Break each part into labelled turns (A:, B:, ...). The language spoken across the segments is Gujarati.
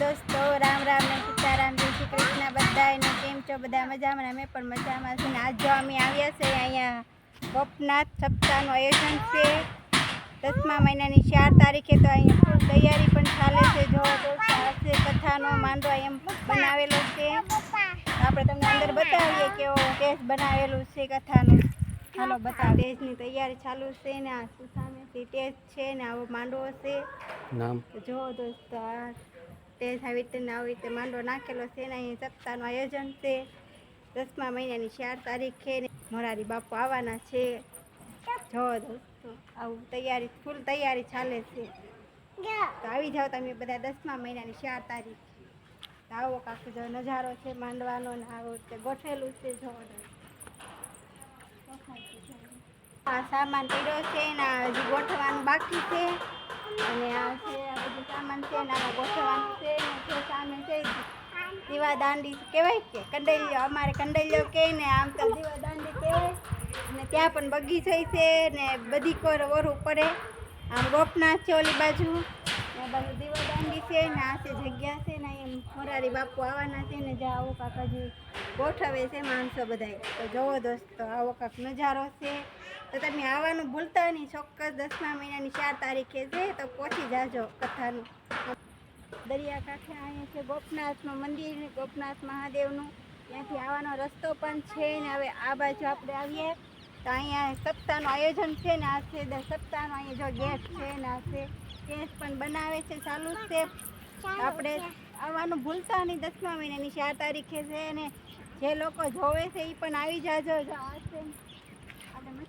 A: દોસ્તો રામ રામ ને સીતારામ જય શ્રી કૃષ્ણ બધાને કેમ છો? બધા મજામાં અમે પણ મજામાં છીએ આજ જો અમે આવ્યા છે અહીંયા ગોપનાથ સપ્તાહનું આયોજન છે. દસમા મહિનાની ચાર તારીખે તો અહીંયા ફૂલ તૈયારી પણ ચાલે છે. જો દોસ્તો આ કથાનો માંડવા એમ બનાવેલો છે. આપણે તમને અંદર બતાવીએ કેવો ટેસ્ટ બનાવેલું છે કથાનું. ચાલો બતાવ. ટેસ્ટની તૈયારી ચાલુ છે ને આ શું ટેસ્ટ છે ને આવો માંડવો છે.
B: નામ?
A: તો દોસ્તો આ ટેસ આવી રીતે ને આવી રીતે માંડવો નાખેલો છે ને અહીં સપ્તાહનું આયોજન છે. દસમા મહિનાની ચાર તારીખે મોરારી બાપુ આવવાના છે. જો દોસ્તો, આવું તૈયારી ફૂલ તૈયારી ચાલે છે. તો આવી જાઓ તમે બધા દસમા મહિનાની ચાર તારીખ. આવો કાંક જો નજારો છે માંડવાનો ને આવો રીતે ગોઠવેલું છે જો આ સામાન પીડો છે ને હજી ગોઠવાનું બાકી છે. અને સામાન છે ને આમાં ગોઠવવાનું છે સામે છે, દીવા દાંડી કહેવાય કે કંડૈયો અમારે કંડૈયો કહે ને આમ તો દીવા દાંડી કહેવાય. ને ત્યાં પણ બગીચો છે, ને બધી કોર વરું પડે. આમ ગોપનાથ છે ઓલી બાજુ. ને બાજુ દીવા દાંડી છે, ને આ છે જગ્યા છે, ને એમ મોરારી બાપુ આવવાના છે, ને જ્યાં આવો કાંક હજી ગોઠવે છે, માણસો બધાય. તો જોવો દોસ્તો, આવો કાંક નજારો છે. તો તમે આવવાનું ભૂલતા નહીં. ચોક્કસ દસમા મહિનાની ચાર તારીખે છે તો પહોંચી જાજો કથાનું. દરિયાકાંઠે અહીંયા છે ગોપનાથનું મંદિર, ગોપનાથ મહાદેવનું. ત્યાંથી આવવાનો રસ્તો પણ છે ને હવે આ બાજુ આપણે આવીએ. તો અહીંયા સપ્તાહનું આયોજન છે ને આ છે સપ્તાહનો અહીંયા જો ગેટ છે ને આ છે. ગેસ પણ બનાવે છે, ચાલુ છે. આપણે આવવાનું ભૂલતા નહીં દસમા મહિનાની ચાર તારીખે છે ને જે લોકો જોવે છે એ પણ આવી જાજો. આ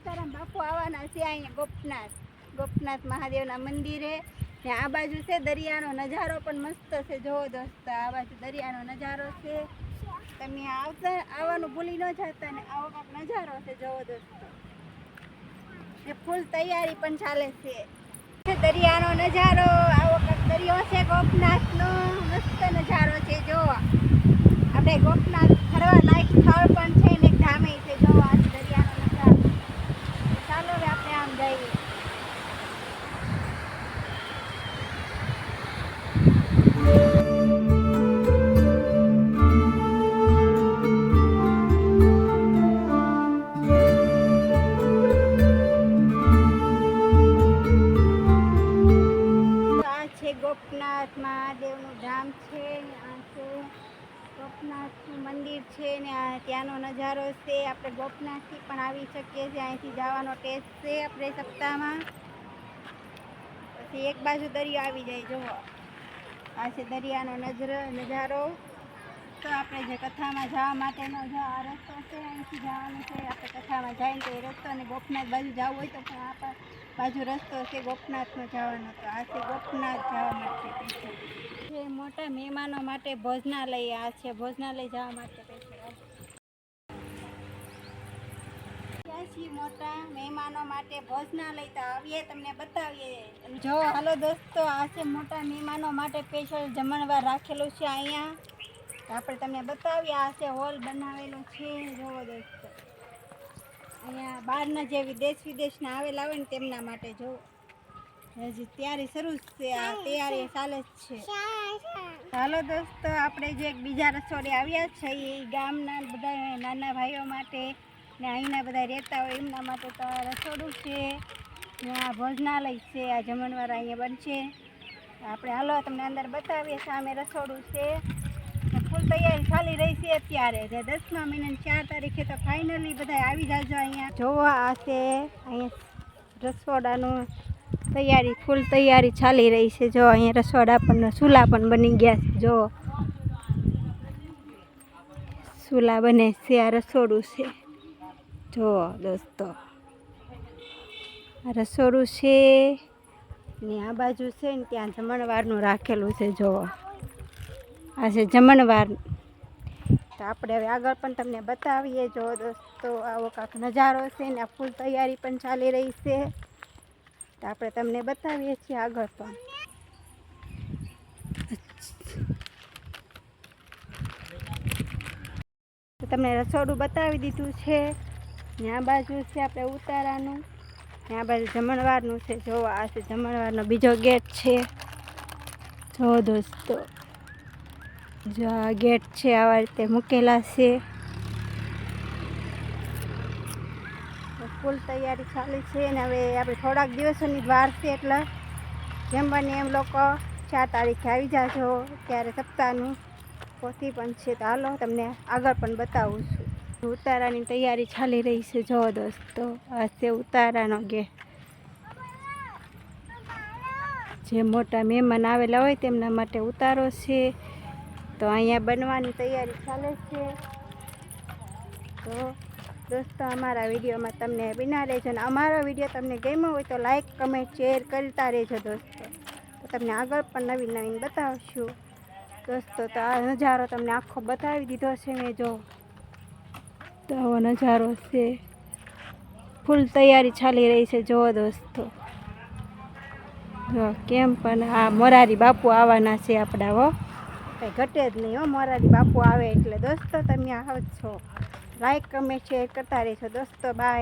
A: આપણે બાપુ આવવાના છે અહીંયા ગોપનાથ. ગોપનાથ મહાદેવના મંદિરે. ને આ બાજુ છે દરિયાનો નજારો પણ મસ્ત છે જોવો દોસ્ત આ બાજુ દરિયાનો નજારો છે. તમે આવતા, આવવાનું ભૂલી ન જતા ને આવો કાંક નજારો છે જોવો દોસ્તો એ ફૂલ તૈયારી પણ ચાલે છે. છે દરિયાનો નજારો, આવો કાંક દરિયો છે ગોપનાથનો. મસ્ત નજારો છે, જોવા. આપણે ગોપનાથ ફરવા લાયક સ્થળ પણ છે. ગોપનાથ મહાદેવનું ધામ છે છે. ગોપનાથનું મંદિર છે ને ત્યાંનો નજારો છે. આપણે ગોપનાથથી પણ આવી શકીએ છીએ. અહીંથી જવાનો ટેસ્ટ છે આપણે સપ્તાહમાં. પછી એક બાજુ દરિયો આવી જાય, જુઓ. આ છે દરિયાનો નજર, નજારો. તો આપણે જે કથામાં જવા માટેનો જો આ રસ્તો છે, અહીંથી જવાનું છે, આપણે કથામાં ને તો એ રસ્તો અને ગોપનાથ બાજુ જવું હોય તો પણ આ બાજુ રસ્તો છે ગોપનાથનો જવાનો. તો આ છે ગોપનાથ જવા માટે જે મોટા મહેમાનો માટે ભોજનાલય આ છે, ભોજનાલય જવા માટે પૈસા મોટા મહેમાનો માટે ભોજનાલય તો આવીએ, તમને બતાવીએ. જો, હાલો દોસ્તો, આ છે મોટા મહેમાનો માટે સ્પેશિયલ જમણવાર રાખેલું છે અહીંયા. આપણે તમને બતાવીએ આ છે હોલ બનાવેલો છે, જોવો દોસ્તો. અહીંયા બહારના જે વિદેશ વિદેશના આવેલા હોય ને તેમના માટે જો. હજી તૈયારી શરૂ છે, આ તૈયારી ચાલે જ છે. હાલો દોસ્તો, આપણે જે એક બીજા રસોડે આવ્યા છે, એ ગામના બધા નાના ભાઈઓ માટે ને અહીંના બધા રહેતા હોય, એમના માટે તો આ રસોડું છે. આ ભોજનાલય છે, આ જમણવાર અહીંયા બનશે. આપણે હાલો તમને અંદર બતાવીએ, સામે રસોડું છે. ફૂલ તૈયારી ચાલી રહી છે અત્યારે. જે દસમા મહિનાની ચાર તારીખે તો ફાઇનલી બધા આવી જાજો અહીંયા. જોવા હશે અહીંયા રસોડાનું તૈયારી, ફૂલ તૈયારી ચાલી રહી છે. જો અહીંયા રસોડા પણ, ચૂલા પણ બની ગયા છે. જો ચૂલા બને છે, આ રસોડું છે. જો દોસ્તો રસોડું છે ને આ બાજુ છે ને ત્યાં જમણવારનું રાખેલું છે. જો આ છે જમણવાર. તો આપણે હવે આગળ પણ તમને બતાવીએ. જો દોસ્તો, આવો કાંક નજારો છે ને, આ ફૂલ તૈયારી પણ ચાલી રહી છે. તો આપણે તમને બતાવીએ છીએ આગળ પણ. તમને રસોડું બતાવી દીધું છે. ત્યાં બાજુ છે આપણે ઉતારાનું. ત્યાં બાજુ જમણવારનું છે. જો આ છે જમણવારનો બીજો ગેટ છે. જો દોસ્તો. જો આ ગેટ છે, આવા રીતે મૂકેલા છે. ફૂલ તૈયારી ચાલુ છે ને હવે આપણે થોડાક દિવસોની વાર છે એટલે બને એમ લોકો ચાર તારીખે આવી જાજો, ત્યારે સપ્તાહનું પોથી પણ છે. તો હાલો તમને આગળ પણ બતાવું છું. ઉતારાની તૈયારી ચાલી રહી છે. જો દોસ્તો, આ છે ઉતારાનો ગેટ. જે મોટા મહેમાન આવેલા હોય તેમના માટે ઉતારો છે. તો અહીંયા બનવાની તૈયારી ચાલે છે. તો દોસ્તો, અમારા વિડીયોમાં તમને બિના રહેજો અને અમારો વીડિયો તમને ગમ્યો હોય તો લાઈક કમેન્ટ શેર કરતા રહેજો દોસ્તો. તો તમને આગળ પણ નવીન નવીન બતાવશું. દોસ્તો, તો આ નજારો તમને આખો બતાવી દીધો છે મેં જો. તો આવો નજારો છે. ફૂલ તૈયારી ચાલી રહી છે. જુઓ દોસ્તો. જો, કેમ પણ આ મોરારી બાપુ આવવાના છે આપણા, હો. કંઈ ઘટે જ નહીં, હો. મોરારી બાપુ આવે એટલે દોસ્તો, તમે આવજો લાઈક કમેન્ટ શેર કરતા રહેશો. દોસ્તો બાય